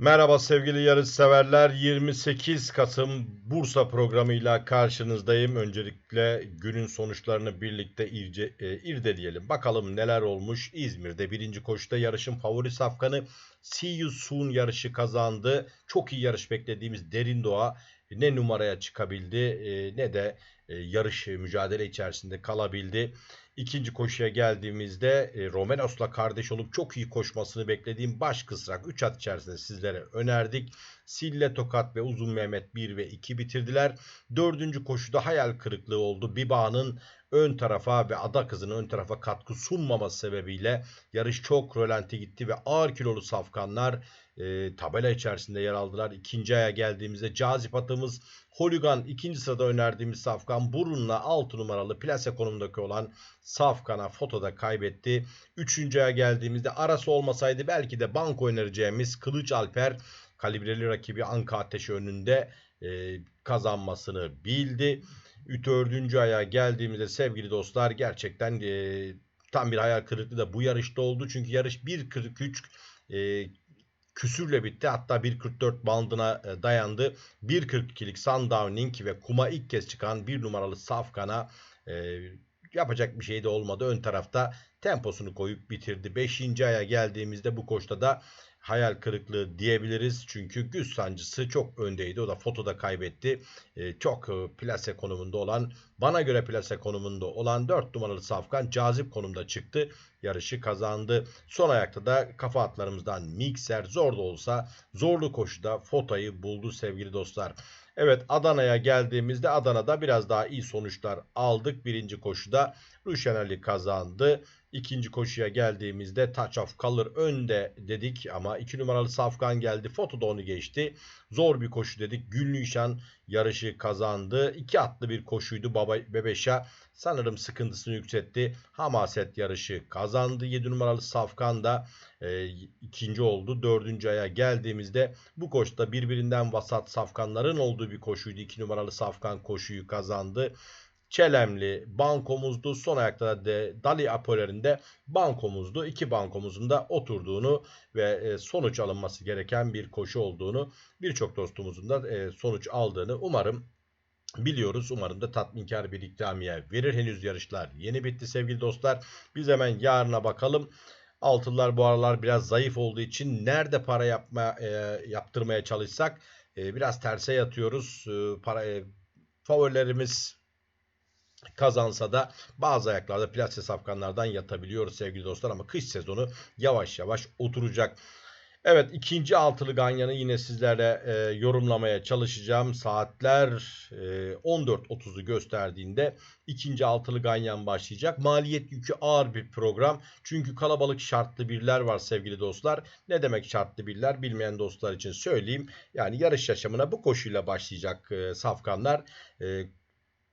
Merhaba sevgili yarış severler. 28 Kasım Bursa programıyla karşınızdayım. Öncelikle günün sonuçlarını birlikte irce, e, irdeleyelim. Bakalım neler olmuş. İzmir'de birinci koşuda yarışın favori safkanı See You Soon yarışı kazandı. Çok iyi yarış beklediğimiz Derin Doğa ne numaraya çıkabildi e, ne de e, yarış mücadele içerisinde kalabildi. İkinci koşuya geldiğimizde e, Romenos'la kardeş olup çok iyi koşmasını beklediğim baş kısrak 3 at içerisinde sizlere önerdik. Sille Tokat ve Uzun Mehmet 1 ve 2 bitirdiler. Dördüncü koşuda hayal kırıklığı oldu. Biba'nın ön tarafa ve ada kızının ön tarafa katkı sunmaması sebebiyle yarış çok rölanti gitti ve ağır kilolu safkanlar e, tabela içerisinde yer aldılar. İkinci aya geldiğimizde cazip atımız Holigan ikinci sırada önerdiğimiz Safkan burunla 6 numaralı plase konumundaki olan Safkan'a fotoda kaybetti. Üçüncü aya geldiğimizde arası olmasaydı belki de banko önereceğimiz Kılıç Alper kalibreli rakibi Anka Ateşi önünde e, kazanmasını bildi. Dördüncü aya geldiğimizde sevgili dostlar gerçekten e, tam bir hayal kırıklığı da bu yarışta oldu. Çünkü yarış 1.43 e, küsürle bitti. Hatta 1.44 bandına e, dayandı. 1.42'lik Sundowning ve kuma ilk kez çıkan bir numaralı Safkan'a e, yapacak bir şey de olmadı. Ön tarafta temposunu koyup bitirdi. 5. aya geldiğimizde bu koşta da hayal kırıklığı diyebiliriz. Çünkü güç sancısı çok öndeydi. O da fotoda kaybetti. E, çok e, plase konumunda olan, bana göre plase konumunda olan 4 numaralı Safkan cazip konumda çıktı. Yarışı kazandı. Son ayakta da kafa atlarımızdan Mikser zor da olsa zorlu koşuda Fota'yı buldu sevgili dostlar. Evet Adana'ya geldiğimizde Adana'da biraz daha iyi sonuçlar aldık. Birinci koşuda Ruşen kazandı. İkinci koşuya geldiğimizde Touch of Color önde dedik ama iki numaralı Safkan geldi. Foto da onu geçti. Zor bir koşu dedik. Gülnişan yarışı kazandı. İki atlı bir koşuydu Baba Bebeşa. Sanırım sıkıntısını yükseltti. Hamaset yarışı kazandı. 7 numaralı Safkan da e, ikinci oldu. Dördüncü aya geldiğimizde bu koşuda birbirinden vasat safkanların olduğu bir koşuydu. 2 numaralı Safkan koşuyu kazandı. Çelemli bankomuzdu. Son ayakta da de, Dali Apoler'inde bankomuzdu. İki bankomuzun da oturduğunu ve e, sonuç alınması gereken bir koşu olduğunu birçok dostumuzun da e, sonuç aldığını umarım biliyoruz. Umarım da tatminkar bir ikramiye verir. Henüz yarışlar yeni bitti sevgili dostlar. Biz hemen yarına bakalım. Altınlar bu aralar biraz zayıf olduğu için nerede para yapma e, yaptırmaya çalışsak e, biraz terse yatıyoruz. E, para e, favorilerimiz kazansa da bazı ayaklarda plase safkanlardan yatabiliyoruz sevgili dostlar ama kış sezonu yavaş yavaş oturacak. Evet ikinci altılı ganyanı yine sizlere e, yorumlamaya çalışacağım. Saatler e, 14.30'u gösterdiğinde ikinci altılı ganyan başlayacak. Maliyet yükü ağır bir program. Çünkü kalabalık şartlı birler var sevgili dostlar. Ne demek şartlı birler bilmeyen dostlar için söyleyeyim. Yani yarış yaşamına bu koşuyla başlayacak e, safkanlar. E,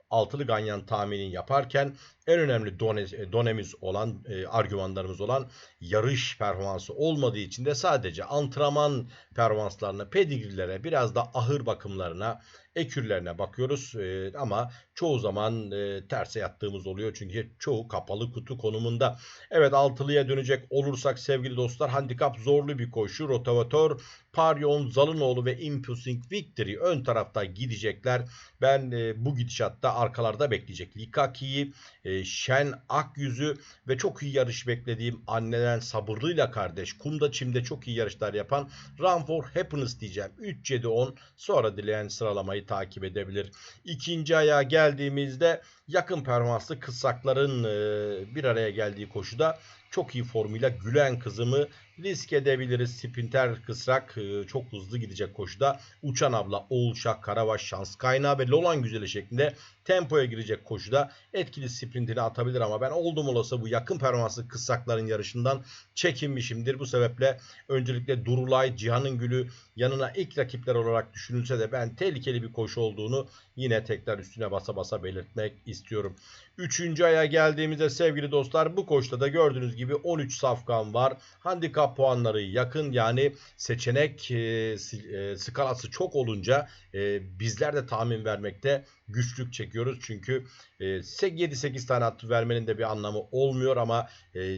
altılı ganyan tahmini yaparken en önemli done, e, donemiz olan, e, argümanlarımız olan yarış performansı olmadığı için de sadece antrenman performanslarına, pedigrilere, biraz da ahır bakımlarına, ekürlerine bakıyoruz. E, ama çoğu zaman terse yattığımız oluyor. Çünkü çoğu kapalı kutu konumunda. Evet altılıya dönecek olursak sevgili dostlar handikap zorlu bir koşu. Rotavatör, Paryon, Zalınoğlu ve Impulsing Victory ön tarafta gidecekler. Ben bu gidişatta arkalarda bekleyecek. Likaki'yi, e, Şen Akyüzü ve çok iyi yarış beklediğim anneden sabırlıyla kardeş. Kumda çimde çok iyi yarışlar yapan Run for Happiness diyeceğim. 3-7-10 sonra dileyen sıralamayı takip edebilir. İkinci ayağa geldiğimizde yakın performanslı kısakların e, bir araya geldiği koşuda çok iyi formuyla Gülen kızımı risk edebiliriz. Sprinter kısrak e, çok hızlı gidecek koşuda. Uçan abla, Oğulşak, Karavaş, Şans Kaynağı ve Lolan Güzeli şeklinde tempoya girecek koşuda etkili sprintini atabilir ama ben oldum olası bu yakın performanslı kısakların yarışından çekinmişimdir. Bu sebeple öncelikle Durulay, Cihan'ın Gülü yanına ilk rakipler olarak düşünülse de ben tehlikeli bir koşu olduğunu yine tekrar üstüne basa basa belirtmek istiyorum. Üçüncü aya geldiğimizde sevgili dostlar bu koşuda da gördüğünüz gibi 13 safkan var. Handikap puanları yakın yani seçenek e, e, skalası çok olunca e, bizler de tahmin vermekte güçlük çekiyoruz. Çünkü e, 7-8 tane at vermenin de bir anlamı olmuyor ama e,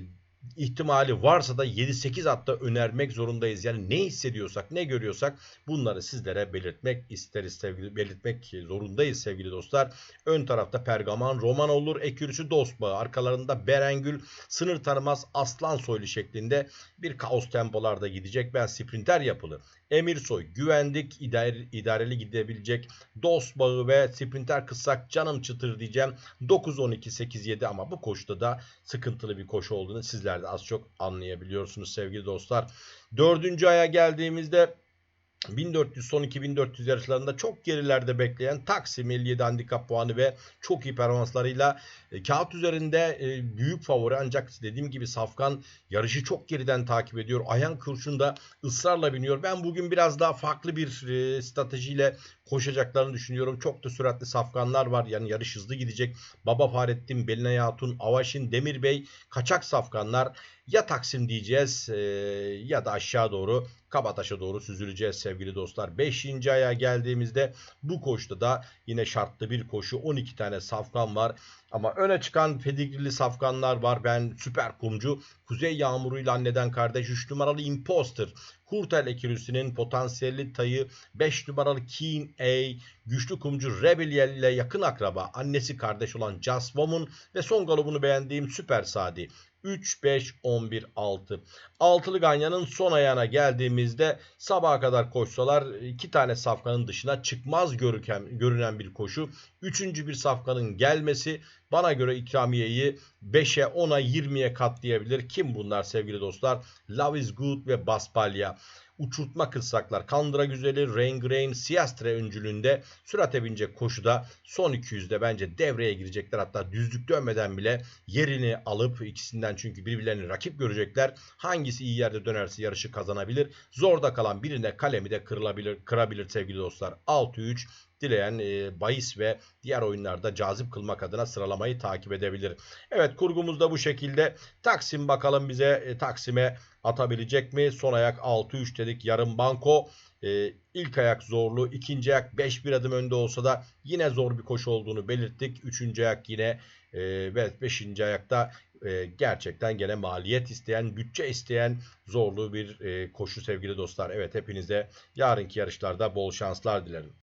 ihtimali varsa da 7-8 atta önermek zorundayız. Yani ne hissediyorsak, ne görüyorsak bunları sizlere belirtmek isteriz sevgili belirtmek zorundayız sevgili dostlar. Ön tarafta Pergaman, Roman olur, Ekürüsü dost bağı. Arkalarında Berengül, sınır tanımaz Aslan Soylu şeklinde bir kaos tempolarda gidecek. Ben sprinter yapılı. Emirsoy güvendik idare, idareli gidebilecek dost bağı ve sprinter kıssak canım çıtır diyeceğim 9-12-8-7 ama bu koşuda da sıkıntılı bir koşu olduğunu sizler de az çok anlayabiliyorsunuz sevgili dostlar. Dördüncü aya geldiğimizde 1400 son 2400 yarışlarında çok gerilerde bekleyen Taksim 57 handikap puanı ve çok iyi performanslarıyla e, kağıt üzerinde e, büyük favori ancak dediğim gibi Safkan yarışı çok geriden takip ediyor. Ayhan Kurşun da ısrarla biniyor. Ben bugün biraz daha farklı bir e, stratejiyle koşacaklarını düşünüyorum. Çok da süratli safkanlar var. Yani yarış hızlı gidecek. Baba Fahrettin, Belinay Hatun, Avaşin, Demir Bey, kaçak safkanlar ya Taksim diyeceğiz e, ya da aşağı doğru Kabataş'a doğru süzüleceğiz sevgili dostlar. 5. aya geldiğimizde bu koşuda da yine şartlı bir koşu. 12 tane safkan var. Ama öne çıkan pedigrili safkanlar var. Ben süper kumcu Kuzey Yağmuru'yla anneden kardeş 3 numaralı Imposter. Kurtel ekürüsünün potansiyelli tayı 5 numaralı Keen A. Güçlü kumcu Rebel ile yakın akraba. Annesi kardeş olan Just Woman ve son galobunu beğendiğim Süper Sadi. 3, 5, 11, 6. Altılı Ganyan'ın son ayağına geldiğimizde sabaha kadar koşsalar iki tane safkanın dışına çıkmaz görüken, görünen bir koşu. Üçüncü bir safkanın gelmesi bana göre ikramiyeyi 5'e 10'a 20'ye katlayabilir. Kim bunlar sevgili dostlar? Love is Good ve Baspalya uçurtma kırsaklar, Kandıra Güzeli, Rain Grain, Siastre öncülüğünde sürate binecek koşuda son 200'de bence devreye girecekler. Hatta düzlük dönmeden bile yerini alıp ikisinden çünkü birbirlerini rakip görecekler. Hangisi iyi yerde dönerse yarışı kazanabilir. Zorda kalan birine kalemi de kırılabilir, kırabilir sevgili dostlar. 6-3 dileyen e, bahis ve diğer oyunlarda cazip kılmak adına sıralamayı takip edebilir. Evet kurgumuz da bu şekilde. Taksim bakalım bize e, Taksim'e atabilecek mi? Son ayak 6-3 dedik. Yarım banko. E, ilk ayak zorlu. ikinci ayak 5 bir adım önde olsa da yine zor bir koşu olduğunu belirttik. Üçüncü ayak yine e, ve beşinci ayakta e, gerçekten gene maliyet isteyen, bütçe isteyen zorlu bir e, koşu sevgili dostlar. Evet hepinize yarınki yarışlarda bol şanslar dilerim.